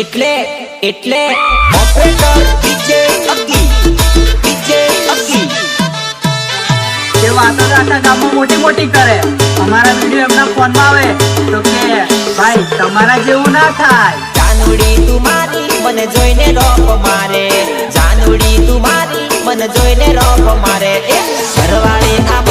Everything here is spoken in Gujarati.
એટલે એટલે. Operator DJ Aki DJ Aki એ વાતો રાતા ગામમાં મોટી મોટી કરે. અમારા વિડિયો એમના ફોનમાં આવે. તો કે ભાઈ તમારા જેવું ના થાય. જાનુડી તું મારી મને જોઈને રોપ મારે. જાનુડી તું મારી મને જોઈને રોપ મારે. એ સરવાળે આ